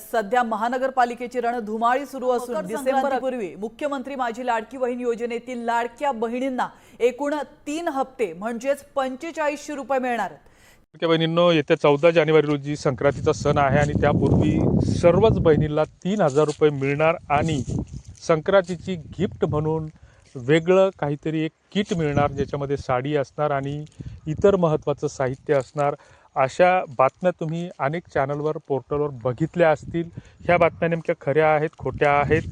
सध्या महानगरपालिकेची रणधुमाळी सुरू असून डिसेंबरपूर्वी मुख्यमंत्री माझी लाडकी बहीण योजनेतील लाडक्या बहिणींना एकूण तीन हप्ते म्हणजेच पंचेचाळीसशे रुपये मिळणार आहेत. लाडक्या बहिणींनो येत्या चौदा जानेवारी रोजी संक्रांतीचा सण आहे आणि त्यापूर्वी सर्वच बहिणींना तीन हजार रुपये मिळणार आणि संक्रांतीची गिफ्ट म्हणून वेगळं काहीतरी एक किट मिळणार ज्याच्यामध्ये साडी असणार आणि इतर महत्त्वाचं साहित्य असणार अशा बातम्या तुम्ही अनेक चॅनलवर पोर्टलवर बघितल्या असतील. ह्या बातम्या नेमक्या खऱ्या आहेत खोट्या आहेत?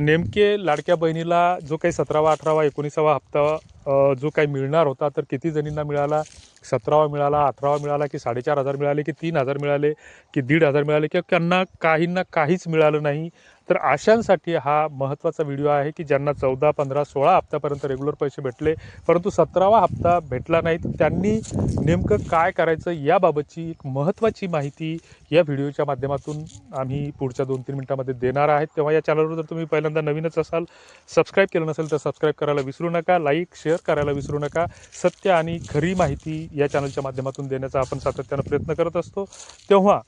नेमके लाडक्या बहिणीला जो काही सतरावा अठरावा एकोणीसावा हप्ता जो काही मिळणार होता तर किती जणींना मिळाला? सतरावा मिळाला अठरावा मिळाला की साडेचार हजार मिळाले की तीन हजार मिळाले की दीड हजार मिळाले किंवा त्यांना काहींना काहीच मिळालं नाही? तर अशांसाठी हा महत्त्वाचा व्हिडिओ आहे की ज्यांना चौदा पंधरा सोळा हप्त्यापर्यंत रेग्युलर पैसे भेटले परंतु सतरावा हप्ता भेटला नाही तर त्यांनी नेमकं काय करायचं याबाबतची एक महत्त्वाची माहिती या व्हिडिओच्या माध्यमातून आम्ही पुढच्या दोन तीन मिनटामध्ये देणार आहेत. तेव्हा या चॅनलवर जर तुम्ही पहिल्यांदा नवीनच असाल सबस्क्राईब केलं नसेल तर सबस्क्राईब करायला विसरू नका लाईक शेअर करायला विसरू नका. सत्य आणि खरी माहिती या चॅनलच्या माध्यमातून देण्याचा आपण सातत्यानं प्रयत्न करत असतो. तेव्हा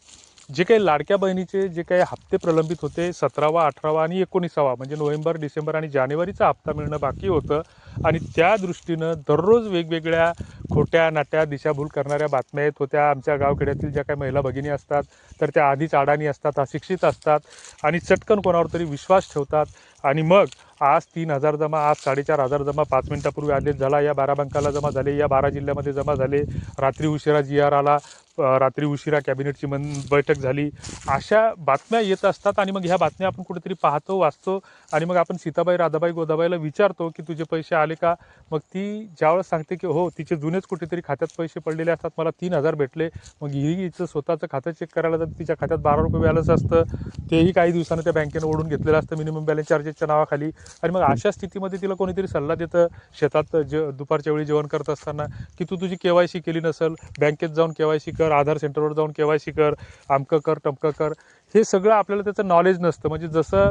जे काही लाडक्या बहिणीचे जे काही हप्ते प्रलंबित होते सतरावा अठरावा आणि एकोणीसावा म्हणजे नोव्हेंबर डिसेंबर आणि जानेवारीचा हप्ता मिळणं बाकी होतं. आणि त्या दृष्टीनं दररोज वेगवेगळ्या खोट्या नाट्या दिशाभूल करणाऱ्या बातम्या येत होत्या. आमच्या गावखेड्यातील ज्या काही महिला भगिनी असतात तर त्या आधीच अडाणी असतात अशिक्षित असतात आणि चटकन कोणावर तरी विश्वास ठेवतात. आणि मग आज तीन हजार जमा आज साडेचार हजार जमा पाच मिनिटापूर्वी आदेश झाला. या बारा बँकाला जमा झाले या बारा जिल्ह्यामध्ये जमा झाले. रात्री उशिरा जी आर आला रात्री उशिरा कॅबिनेटची मन बैठक झाली. अशा बातम्या येत असतात आणि मग ह्या बातम्या आपण कुठेतरी पाहतो वाचतो आणि मग आपण सीताबाई राधाबाई गोदाबाईला विचारतो की तुझे पैसे आले का? मग ती ज्यावेळेस सांगते की हो तिचे जुने जुनेच कुठेतरी खात्यात पैसे पडलेले असतात. मला तीन हजार भेटले. मग ही हिचं स्वतःचं खातं चेक करायला तर तिच्या खात्यात बारा रुपये बॅलन्स असतं. तेही काही दिवसानं त्या बँकेनं ओढून घेतलेलं असतं मिनिमम बॅलन्स चार्जेसच्या नावाखाली. आणि मग अशा स्थितीमध्ये तिला कोणीतरी सल्ला देतं? शेतात जे दुपारच्या वेळी जेवण करत असताना की तू तुझी के वाय सी केली नसेल बँकेत जाऊन के वाय सी कर आधार सेंटरवर जाऊन के वाय सी कर आमकं कर टमकं कर. हे सगळं आपल्याला त्याचं नॉलेज नसतं. म्हणजे जसं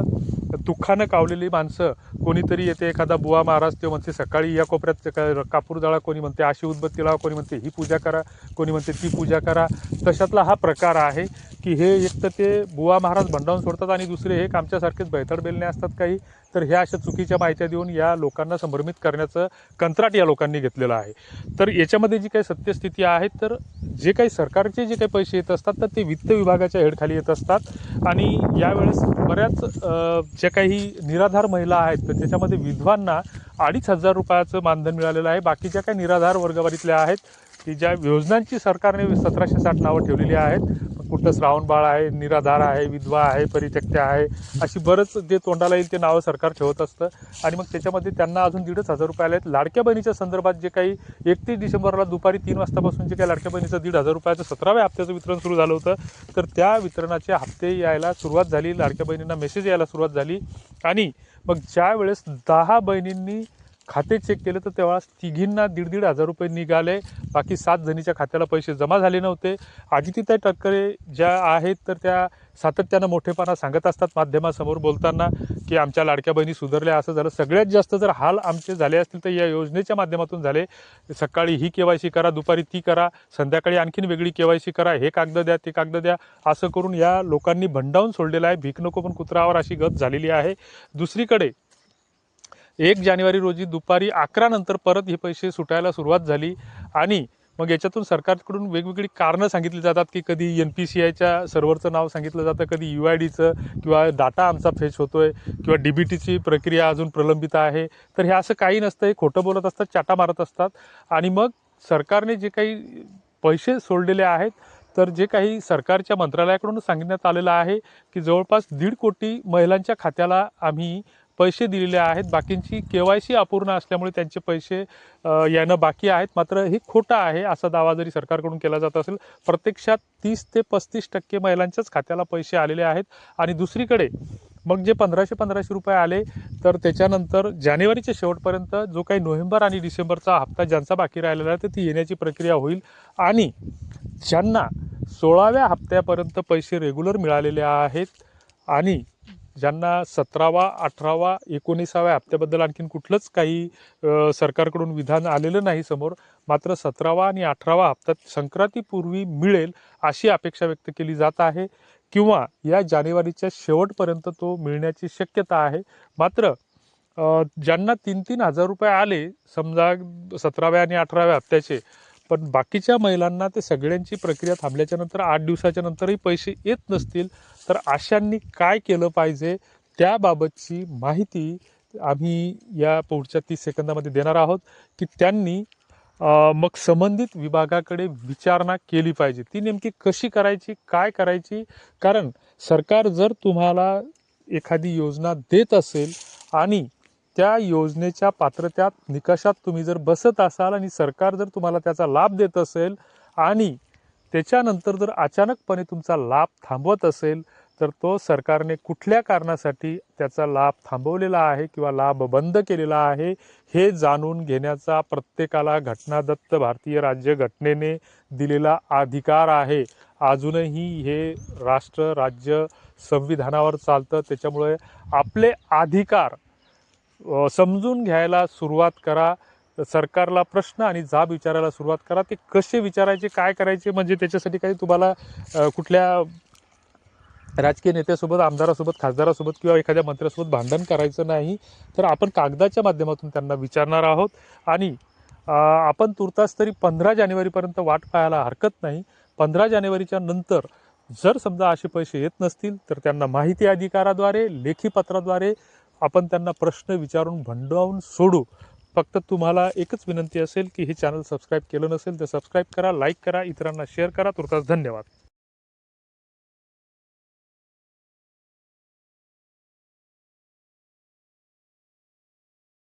दुःखानं कावलेली माणसं कोणीतरी येते एखादा बुवा महाराज ते म्हणते सकाळी या कोपऱ्यात का- कापूर जाळा कोणी म्हणते अशी उदबत्ती लावा कोणी म्हणते ही पूजा करा कोणी म्हणते ती पूजा करा. तशातला हा प्रकार आहे की हे एक तर ते बुवा महाराज भंडावून सोडतात आणि दुसरे एक आमच्यासारखेच बैतड बेलणे असतात काही. तर ह्या अशा चुकीच्या माहित्या देऊन या लोकांना संभ्रमित करण्याचं कंत्राट या लोकांनी घेतलेलं आहे. तर याच्यामध्ये जी काही सत्यस्थिती आहे तर जे काही सरकारचे जे काही पैसे येत असतात तर ते वित्त विभागाच्या हेडखाली येत असतात. आणि यावेळेस बऱ्याच ज्या काही निराधार महिला आहेत तर त्याच्यामध्ये विधवांना अडीच हजार रुपयाचं मानधन मिळालेलं आहे. बाकीच्या काही निराधार वर्गवारीतल्या आहेत की ज्या योजनांची सरकारने सतराशे साठ नावं ठेवलेली आहेत कुठं श्रावणबाळ आहे निराधार आहे विधवा आहे परित्यक्त्या आहे अशी बरंच जे तोंडाला येईल ते नावं सरकार ठेवत असतं. आणि मग त्याच्यामध्ये त्यांना अजून दीडच हजार रुपये आले आहेत लाडक्या बहिणीच्या संदर्भात जे काही एकतीस डिसेंबरला दुपारी तीन वाजतापासून जे काही लाडक्या बहिणीचं दीड हजार रुपयाचं सतराव्या हप्त्याचं वितरण सुरू झालं होतं तर त्या वितरणाचे हप्ते यायला सुरुवात झाली. लाडक्या बहिणींना मेसेज यायला सुरुवात झाली. आणि मग ज्या वेळेस दहा बहिणींनी खाते चेक केले तर तेव्हा तिघींना दीड दीड हजार रुपये निघाले. बाकी सात जणीच्या खात्याला पैसे जमा झाले नव्हते. अजितीताई टक्करे ज्या आहेत तर त्या सातत्यानं मोठेपणा सांगत असतात माध्यमासमोर बोलताना की आमच्या लाडक्या बहिणी सुधारल्या असं झालं. सगळ्यात जास्त जर हाल आमचे झाले असतील तर या योजनेच्या माध्यमातून झाले. सकाळी ही के वाय सी करा दुपारी ती करा संध्याकाळी आणखीन वेगळी के वाय सी करा हे कागद द्या ते कागद द्या असं करून या लोकांनी भंडावून सोडलेलं आहे. भीक नको पण कुत्रावर अशी गत झालेली आहे. दुसरीकडे एक जानेवारी रोजी दुपारी अकरा नंतर परत हे पैसे सुटायला सुरुवात झाली आणि मग याच्यातून सरकारकडून वेगवेगळी कारणं सांगितली जातात की कधी एन पी सी आयच्या सर्व्हरचं नाव सांगितलं जातं कधी यू आय डीचं किंवा डाटा आमचा फेच आहे किंवा डी बी टीची प्रक्रिया अजून प्रलंबित आहे. तर हे असं काही नसतं हे खोटं बोलत असतात चाटा मारत असतात. आणि मग सरकारने जे काही पैसे सोडलेले आहेत तर जे काही सरकारच्या मंत्रालयाकडून सांगण्यात आलेलं आहे की जवळपास दीड कोटी महिलांच्या खात्याला आम्ही पैसे दिलेले आहेत. बाकींची के वाय सी अपूर्ण असल्यामुळे त्यांचे पैसे यानं येणं बाकी आहेत. मात्र हे खोटं आहे असा दावा जरी सरकारकडून केला जात असेल प्रत्यक्षात तीस ते पस्तीस टक्के महिलांच्याच खात्याला पैसे आलेले आहेत. आणि दुसरीकडे मग जे पंधराशे पंधराशे रुपये आले तर त्याच्यानंतर जानेवारीच्या शेवटपर्यंत जो काही नोव्हेंबर आणि डिसेंबरचा हप्ता ज्यांचा बाकी राहिलेला आहे तर ती येण्याची प्रक्रिया होईल. आणि ज्यांना सोळाव्या हप्त्यापर्यंत पैसे रेग्युलर मिळालेले आहेत आणि ज्यांना सतरावा अठरावा एकोणीसाव्या हप्त्याबद्दल आणखीन कुठलंच काही सरकारकडून विधान आलेलं नाही समोर मात्र सतरावा आणि अठरावा हप्त्यात संक्रांतीपूर्वी मिळेल अशी अपेक्षा व्यक्त केली जात आहे किंवा या जानेवारीच्या शेवटपर्यंत तो मिळण्याची शक्यता आहे. मात्र ज्यांना तीन तीन हजार रुपये आले समजा सतराव्या आणि अठराव्या हप्त्याचे पण बाकीच्या महिलांना ते सगळ्यांची प्रक्रिया थांबल्याच्या नंतर आठ दिवसाच्या नंतरही पैसे येत नसतील. तर अशांनी काय केलं पाहिजे? त्याबाबतची माहिती आम्ही या पुढच्या तीस सेकंदामध्ये देणार आहोत की त्यांनी मग संबंधित विभागाकडे विचारणा केली पाहिजे. ती नेमकी कशी करायची काय करायची? कारण सरकार जर तुम्हाला एखादी योजना देत असेल आणि त्या योजनेच्या पात्रत्यात निकषात तुम्ही जर बसत असाल आणि सरकार जर तुम्हाला त्याचा लाभ देत असेल आणि त्याच्यानंतर जर अचानकपणे तुमचा लाभ थांबवत असेल तर तो सरकारने कुठल्या कारणासाठी त्याचा लाभ थांबवलेला आहे किंवा लाभ बंद केलेला आहे हे जाणून घेण्याचा प्रत्येकाला घटनादत्त भारतीय राज्य घटनेने दिलेला अधिकार आहे. अजूनही हे राष्ट्र राज्य संविधानावर चालतं त्याच्यामुळे आपले अधिकार समजून घ्यायला सुरुवात करा. सरकारला प्रश्न आणि जाब विचारायला सुरुवात करा. ते कसे विचारायचे काय करायचे म्हणजे त्याच्यासाठी काही तुम्हाला कुठल्या राजकीय नेत्यासोबत आमदारासोबत खासदारासोबत किंवा एखाद्या मंत्र्यासोबत भांडण करायचं नाही तर आपण कागदाच्या माध्यमातून त्यांना विचारणार आहोत. आणि आपण तुर्तास तरी पंधरा जानेवारीपर्यंत वाट पाहायला हरकत नाही. पंधरा जानेवारीच्या नंतर जर समजा असे पैसे येत नसतील तर त्यांना माहिती अधिकाराद्वारे लेखी पत्राद्वारे आपण त्यांना प्रश्न विचारून भंडावून सोडू. फक्त तुम्हाला एकच विनंती असेल की हे चॅनल सबस्क्राईब केलं नसेल तर सबस्क्राईब करा लाईक करा इतरांना शेअर करा. तुर्तास धन्यवाद.